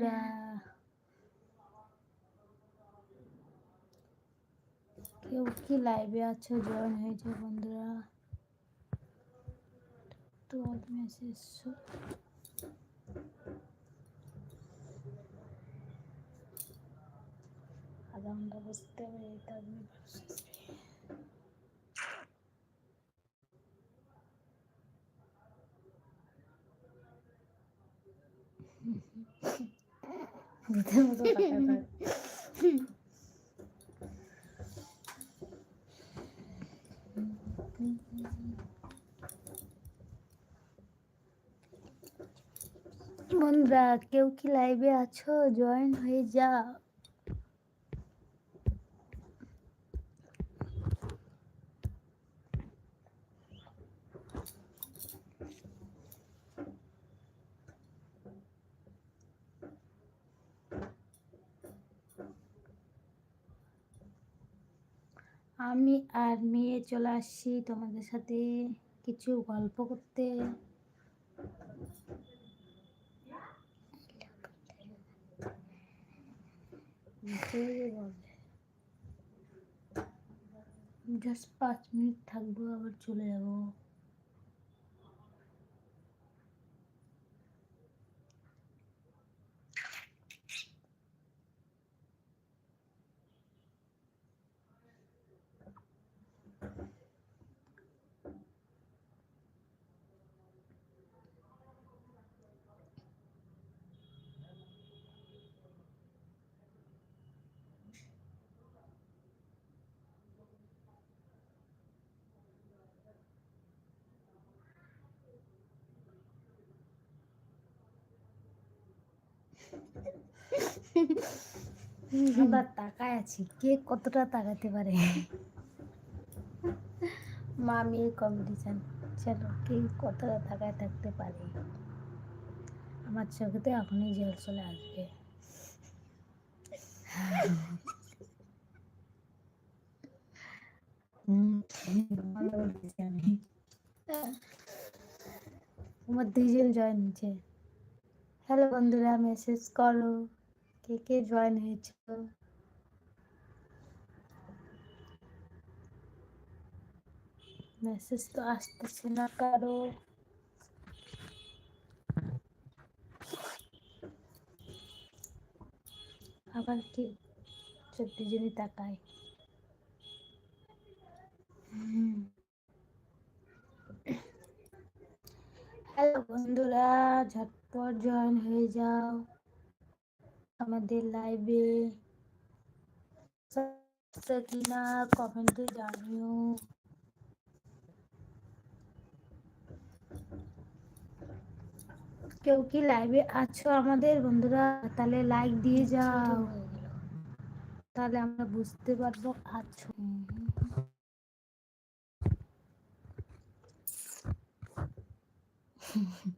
বন্ধুরা কেউ কি লাইভে আছো? জয়েন হয়েছে বন্ধুরা। তো মেসেজ আধা ঘণ্টা বসতে হবে তারপরে বন্ধুরা কেউ কি লাইভে আছো? জয়েন হয়ে যা আমি আর মেয়ে চলে আসছি তোমাদের সাথে কিছু গল্প করতে। জাস্ট পাঁচ মিনিট থাকব, আবার চলে যাব। আমরা তাকায় আছি। কে কতটা তাকাতে পারে? মা মেয়ে কম্পিটিশন চলো কে কতটা তাকায় থাকতে পারে? আমার চোখেতে এখনই জল চলে আসবে। আমার দুইজন জয়েন হয়েছে। হ্যালো বন্ধুরা মেসেজ করো। কে কে জয়েন হয়েছে? মেসেজ তো আসতেছে না কারও। আবার কি? চোদ্দ জনই তাকায়। হ্যালো বন্ধুরা ঝটপট জয়েন হয়ে যাও। আমাদের লাইভে কিনা কমেন্টে জানিও। কেউ কি লাইভে আছো আমাদের? বন্ধুরা, তাহলে লাইক দিয়ে যাও। তাহলে আমরা বুঝতে পারব আছো।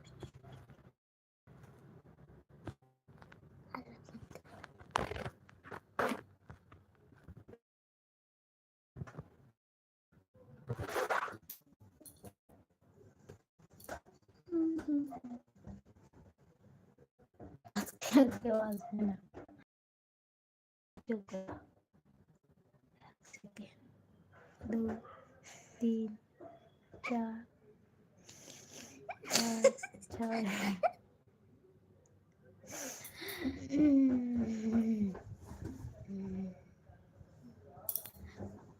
কেউ আসবে না দুই তিন চার পাঁচ ছয়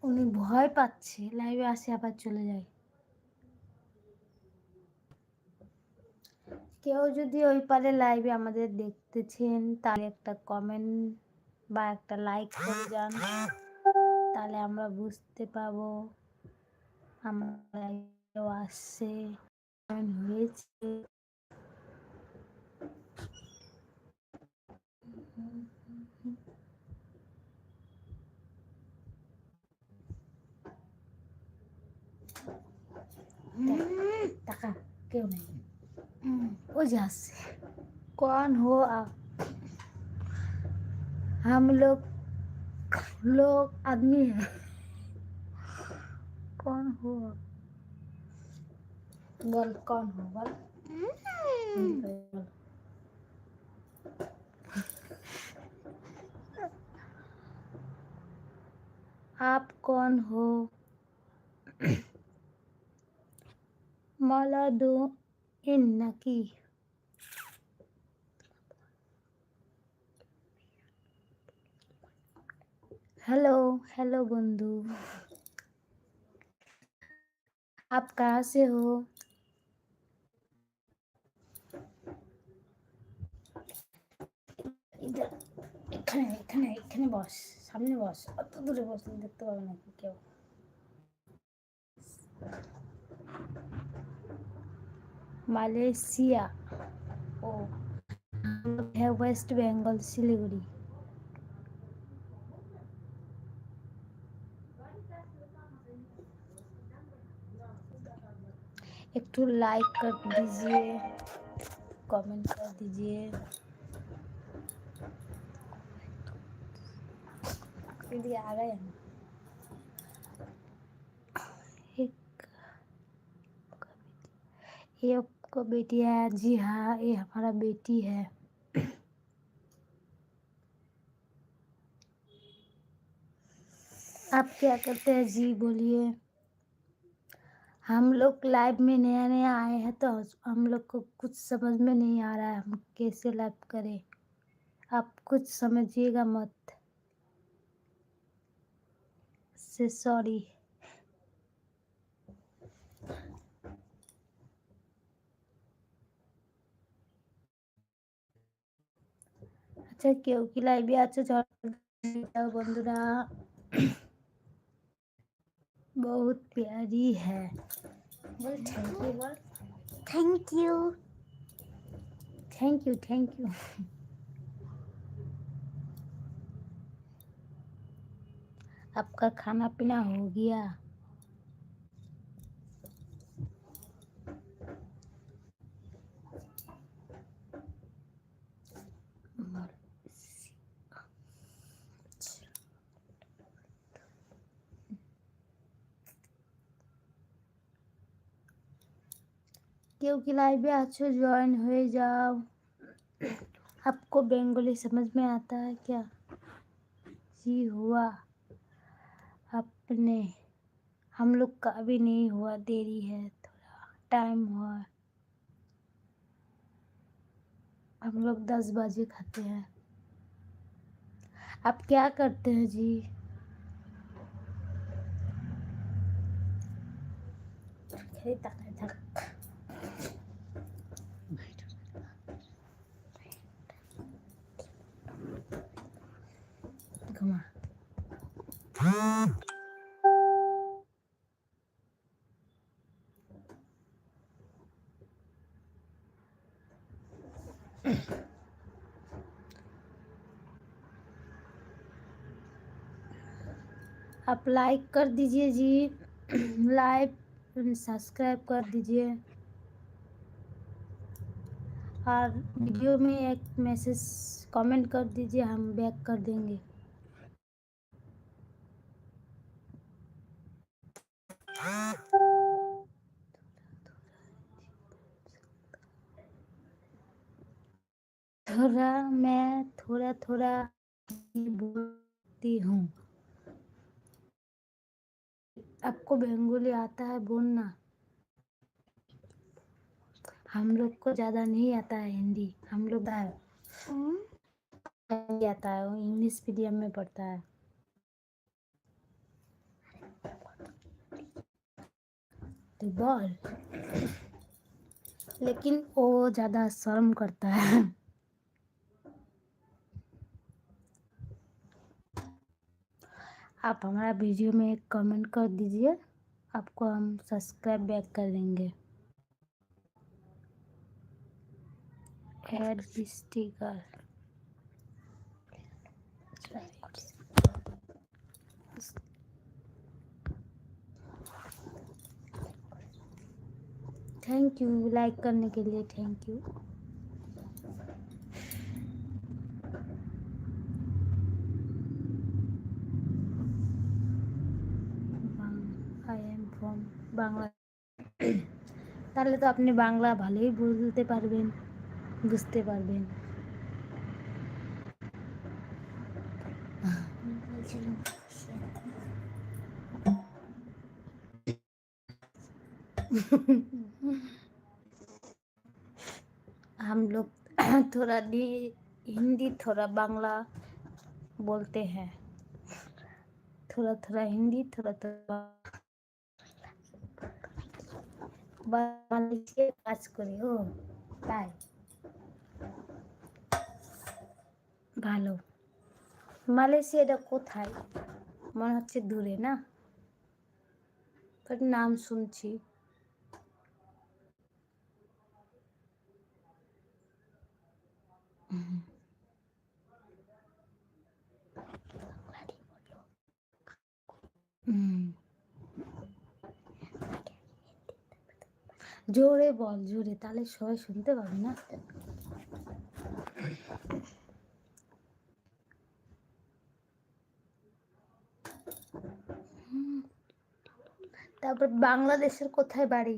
উনি ভয় পাচ্ছে লাইভে আসে, আবার চলে যায়। কেউ যদি ওই পারে লাইভে আমাদের দেখতেছেন, তাহলে একটা কমেন্ট বা একটা লাইক করে যান। তাহলে আমরা বুঝতে পাবো আমার আসছে হয়েছে। টাকা কেউ নেই হুম, ওই যে আসছে कौन हो आप हम लोग लोग आदमी है कौन हो आप? बोल कौन हो बोल हम्म, बोल। आप कौन हो मला दो इन्नकी हेलो हेलो बंधु आप कहाँ से हो ইধার এখানে এখানে এখানে বস সামনে বস অত দূরে বস দেখতে পাবে না কেউ मालेशिया। मतलब है वेस्ट बंगाल, सिलीगुड़ी। एक तो लाइक कर दीजिए कमेंट कर दीजिए। दीदी आ गए। हैं ये आपको बेटी है? जी हाँ ये हमारा बेटी है। आप क्या करते हैं? जी, बोलिए। हम लोग लाइव में नया नया आए हैं तो हम लोग को कुछ समझ में नहीं आ रहा है हम कैसे लाइव करें। आप कुछ समझिएगा मत। से सॉरी আচ্ছা কেউ কি লাইভে আছে চল দাও বন্ধুরা बहुत प्यारी है बोल थैंक यू बोल thank you thank you thank you आपका खाना पीना हो गया केव की लाइव आछो ज्वाइन हो जाओ। आपको बंगाली समझ में आता है क्या? जी हुआ। अपने। हम लोग का अभी नहीं हुआ, देरी है, थोड़ा टाइम हुआ। हम लोग दस बजे खाते हैं। आप क्या करते हैं जी? খেয়ে आप लाइक कर दीजिए जी। लाइक सब्सक्राइब कर दीजिए। और वीडियो में एक मैसेज कमेंट कर दीजिए हम बैक कर देंगे। थोड़ा मैं थोड़ा थोड़ा बोलती हूँ। आपको बंगाली आता है बोलना। हम लोग को ज़्यादा नहीं आता है हिंदी हम लोग आता है वो इंग्लिश मीडियम में पढ़ता है। तो बोल लेकिन वो ज़्यादा शर्म करता है। आप हमारा वीडियो में कमेंट कर दीजिए, आपको हम सब्सक्राइब बैक कर देंगे। Ad sticker thank you like करने के लिए thank you I am from Bangla তাহলে তো আপনি বাংলা ভালোই বলতে পারবেন বুঝতে পারবেন हम लोग थोड़ा डी हिंदी थोड़ा बांग्ला बोलते हैं थोड़ा थोड़ा हिंदी थोड़ा थोड़ा বাংলাদেশে কাজ করি ও তাই ভালো মালয়েশিয়া এটা কোথায় মনে হচ্ছে দূরে না বাট নাম শুনছি জোরে বল জোরে তাহলে সবাই শুনতে পাবে না। তারপর বাংলাদেশের কোথায় বাড়ি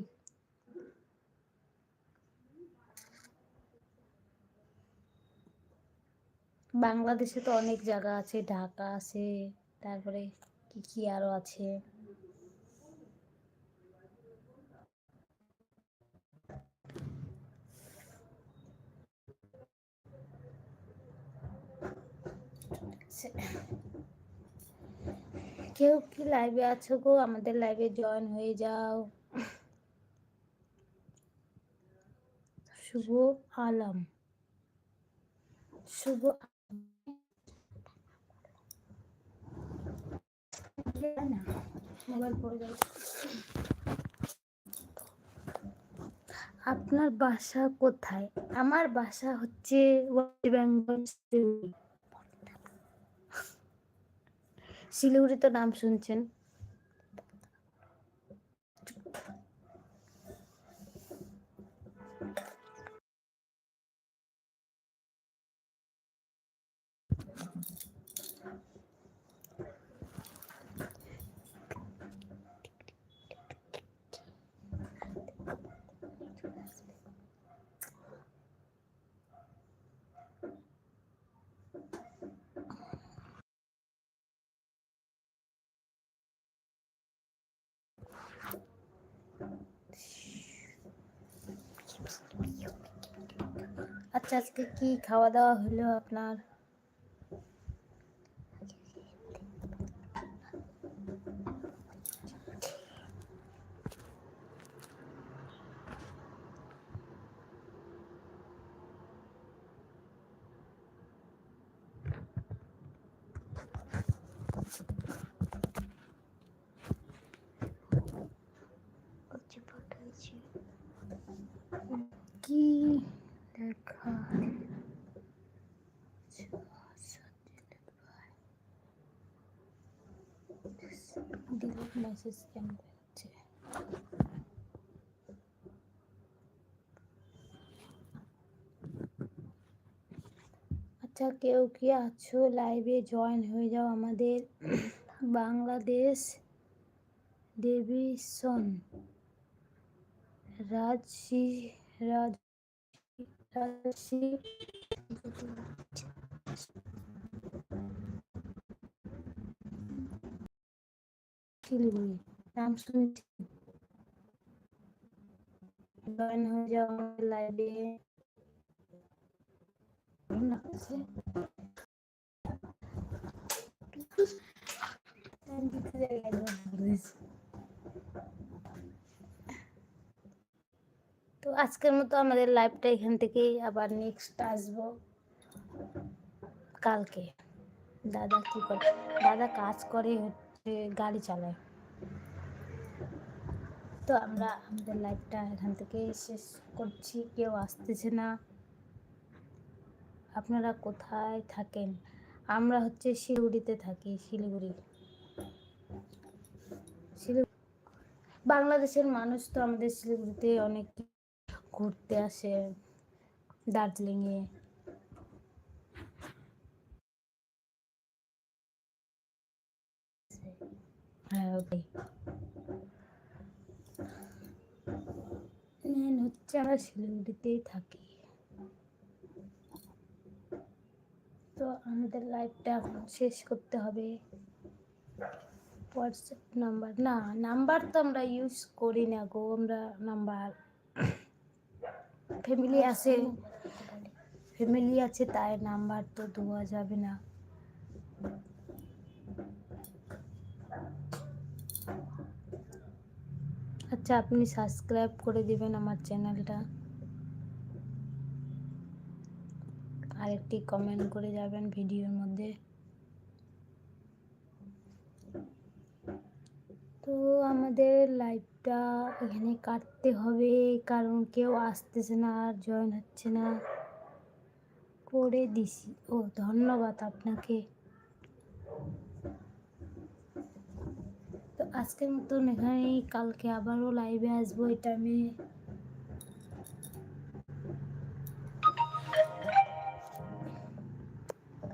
বাংলাদেশে তো অনেক জায়গা আছে, ঢাকা আছে, তারপরে কি কি আরও আছে? কেউ কি লাইভে আছো গো? আমাদের লাইভে জয়েন হয়ে যাও। শুভ আলম। শুভ আপনার বাসা কোথায় আমার বাসা হচ্ছে ওয়েস্ট বেঙ্গল। শিলিগুড়ি তো নাম শুনছেন আচ্ছা আজকে কি খাওয়া দাওয়া হলো আপনার মেসেজ কেন বেরোচ্ছে আচ্ছা কেউ কি আছো? লাইভে জয়েন হয়ে যাও আমাদের। বাংলাদেশ ডেভিশন রাজশি রাজ রাজশি শিলিগুড়ি নাম শুনছি জয়েন হয়ে যাও আমাদের লাইভে তো আজকের মতো আমাদের লাইভটা এখান থেকেই আবার নেক্সট আসবো কালকে দাদা কি করে দাদা কাজ করে হচ্ছে গাড়ি চালায়। তো আমরা আমাদের লাইফটা এখান থেকে শেষ করছি। কেউ আসতেছে না। আপনারা কোথায় থাকেন? আমরা হচ্ছে শিলিগুড়িতে থাকি শিলিগুড়ি বাংলাদেশের মানুষ তো আমাদের শিলিগুড়িতে অনেক ঘুরতে আসে, দার্জিলিংয়ে। হচ্ছে আমরা শিলিগুড়িতেই থাকি। তো আমাদের লাইফটা এখন শেষ করতে হবে। হোয়াটসঅ্যাপ নাম্বার না নাম্বার তো আমরা ইউজ করি না গো, আমরা নাম্বার ফ্যামিলি আছে। ফ্যামিলি আছে, তাই নাম্বার তো দেওয়া যাবে না। আচ্ছা আপনি সাবস্ক্রাইব করে দিবেন আমার চ্যানেলটা আরেকটি কমেন্ট করে যাবেন ভিডিওর মধ্যে। তো আমাদের লাইফটা এখানে কাটতে হবে, কারণ কেউ আসতেছে না আর জয়েন হচ্ছে না। করে দিছি। ও, ধন্যবাদ আপনাকে। তো আজকের মতন এখানেই কালকে আবারও লাইভে আসব এটা আমি।